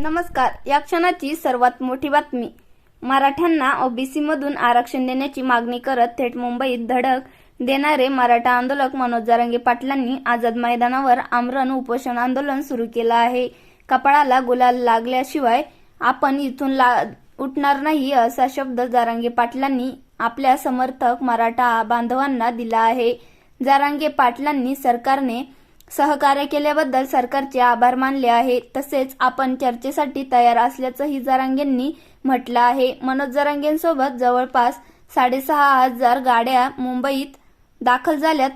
नमस्कार. या क्षणाची सर्वात मोठी बातमी. मराठ्यांना ओबीसी मधून आरक्षण देण्याची मागणी करत थेट मुंबईत धडक देणारे मराठा आंदोलक मनोज जारंगे पाटलांनी आझाद मैदानावर आमरण उपोषण आंदोलन सुरू केलं आहे. कपाळाला गुलाल लागल्याशिवाय आपण इथून ला उठणार नाही असा शब्द जारांगे पाटलांनी आपल्या समर्थक मराठा बांधवांना दिला आहे. जारांगे पाटलांनी सरकारने सहकार्य केल्याबद्दल सरकारचे आभार मानले आहे. तसेच आपण चर्चेसाठी तयार असल्याचंही जरांगेंनी म्हटलं आहे. मनोज जरांगेंसोबत जवळपास साडेसहा हजार गाड्या मुंबईत दाखल झाल्यात.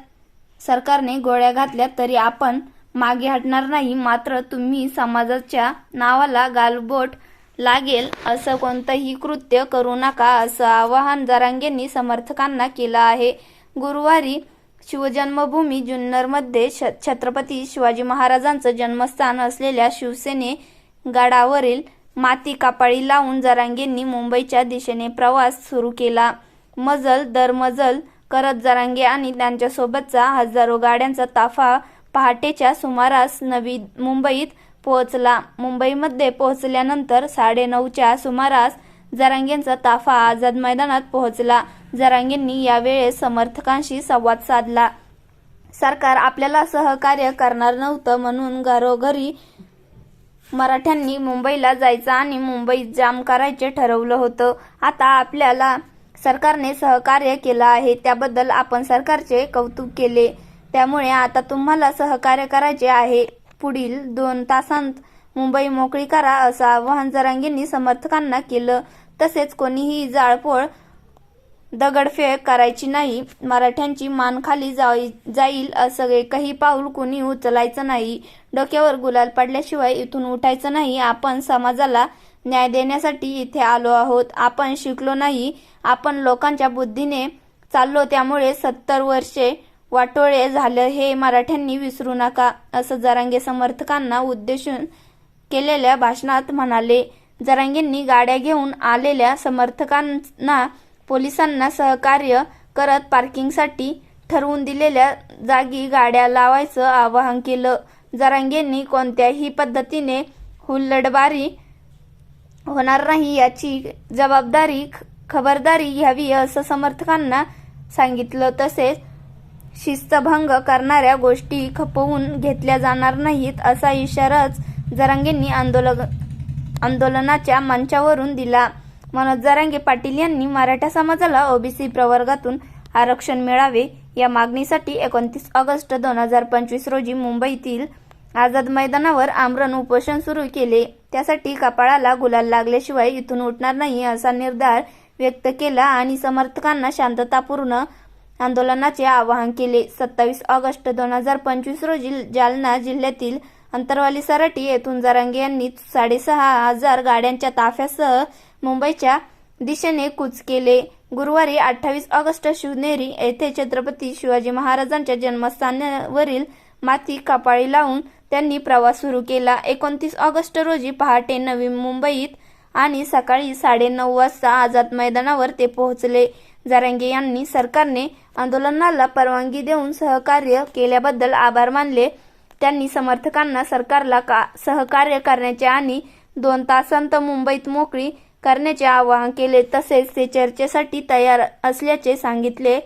सरकारने गोळ्या घातल्या तरी आपण मागे हटणार नाही. मात्र तुम्ही समाजाच्या नावाला गालबोट लागेल असं कोणतंही कृत्य करू नका असं आवाहन जरांगेंनी समर्थकांना केलं आहे. गुरुवारी शिवजन्मभूमी जुन्नरमध्ये छ- छत्रपती शिवाजी महाराजांचं जन्मस्थान असलेल्या शिवसेने गडावरील माती कापाळी लावून जरांगेंनी मुंबईच्या दिशेने प्रवास सुरू केला. मजल दरमजल करत जरांगे आणि त्यांच्यासोबतचा हजारो गाड्यांचा ताफा पहाटेच्या सुमारास नवी मुंबईत पोहोचला. मुंबईमध्ये पोहोचल्यानंतर साडेनऊच्या सुमारास जरांगेंचा ताफा आझाद मैदानात पोहोचला. जरांगेंनी यावेळेस समर्थकांशी संवाद साधला. सरकार आपल्याला सहकार्य करणार नव्हतं म्हणून घरोघरी मराठ्यांनी मुंबईला जायचं आणि मुंबईत जाम करायचे ठरवलं होतं. आता आपल्याला सरकारने सहकार्य केलं आहे त्याबद्दल आपण सरकारचे कौतुक केले. त्यामुळे आता तुम्हाला सहकार्य करायचे आहे. पुढील दोन तासांत मुंबई मोकळी करा असं आवाहन जरांगेंनी समर्थकांना केलं. तसेच कोणीही जाळपोळ दगडफेक करायची नाही. मराठ्यांची मान खाली जाई- जाईल असं एकही पाऊल कुणी उचलायचं नाही. डोक्यावर गुलाल पडल्याशिवाय इथून उठायचं नाही. आपण समाजाला न्याय देण्यासाठी इथे आलो आहोत. आपण शिकलो नाही. आपण लोकांच्या बुद्धीने चाललो त्यामुळे सत्तर वर्षे वाटोळे झालं. हे मराठ्यांनी विसरू नका असं जरांगे समर्थकांना उद्देशून केलेल्या भाषणात म्हणाले. जरांगेंनी गाड्या घेऊन आलेल्या समर्थकांना पोलिसांना सहकार्य करत पार्किंगसाठी ठरवून दिलेल्या जागी गाड्या लावायचं आवाहन केलं. जरांगेंनी कोणत्याही पद्धतीने हुल्लडबारी होणार नाही याची जबाबदारी ख- खबरदारी घ्यावी असं समर्थकांना सांगितलं. तसेच शिस्तभंग करणाऱ्या गोष्टी खपवून घेतल्या जाणार नाहीत असा इशाराच जरांगेंनी आंदोलन आंदोलनाच्या मंचावरून दिला. मनोज जरांगे पाटील यांनी मराठा समाजाला ओबीसी प्रवर्गातून आरक्षण मिळावे या मागणीसाठी एकोणतीस ऑगस्ट दोन हजार पंचवीस रोजी मुंबईतील आझाद मैदानावर आमरण उपोषण सुरू केले. त्यासाठी कपाळाला गुलाल लागल्याशिवाय इथून उठणार नाही असा निर्धार व्यक्त केला आणि समर्थकांना शांततापूर्ण आंदोलनाचे आवाहन केले. सत्तावीस ऑगस्ट दोन हजार पंचवीस रोजी जालना जिल्ह्यातील अंतरवाली सराटी येथून जरांगे यांनी साडेसहा हजार गाड्यांच्या ताफ्यासह मुंबईच्या दिशेने कूच केले. गुरुवारी अठ्ठावीस ऑगस्ट शिवनेरी येथे छत्रपती शिवाजी महाराजांच्या जन्मस्थानावरील माती कपाळी लावून त्यांनी प्रवास सुरू केला. एकोणतीस ऑगस्ट रोजी पहाटे नवी मुंबईत आणि सकाळी साडेनऊ वाजता आझाद मैदानावर ते पोहोचले. जारंगे यांनी सरकारने आंदोलनाला परवानगी देऊन सहकार्य केल्याबद्दल आभार मानले. त्यांनी समर्थकांना सरकारला का सहकार्य करण्याचे आणि दोन तासांत मुंबईत मोकळी करण्याचे आवाहन केले. तसेच ते चर्चेसाठी तयार असल्याचे सांगितले.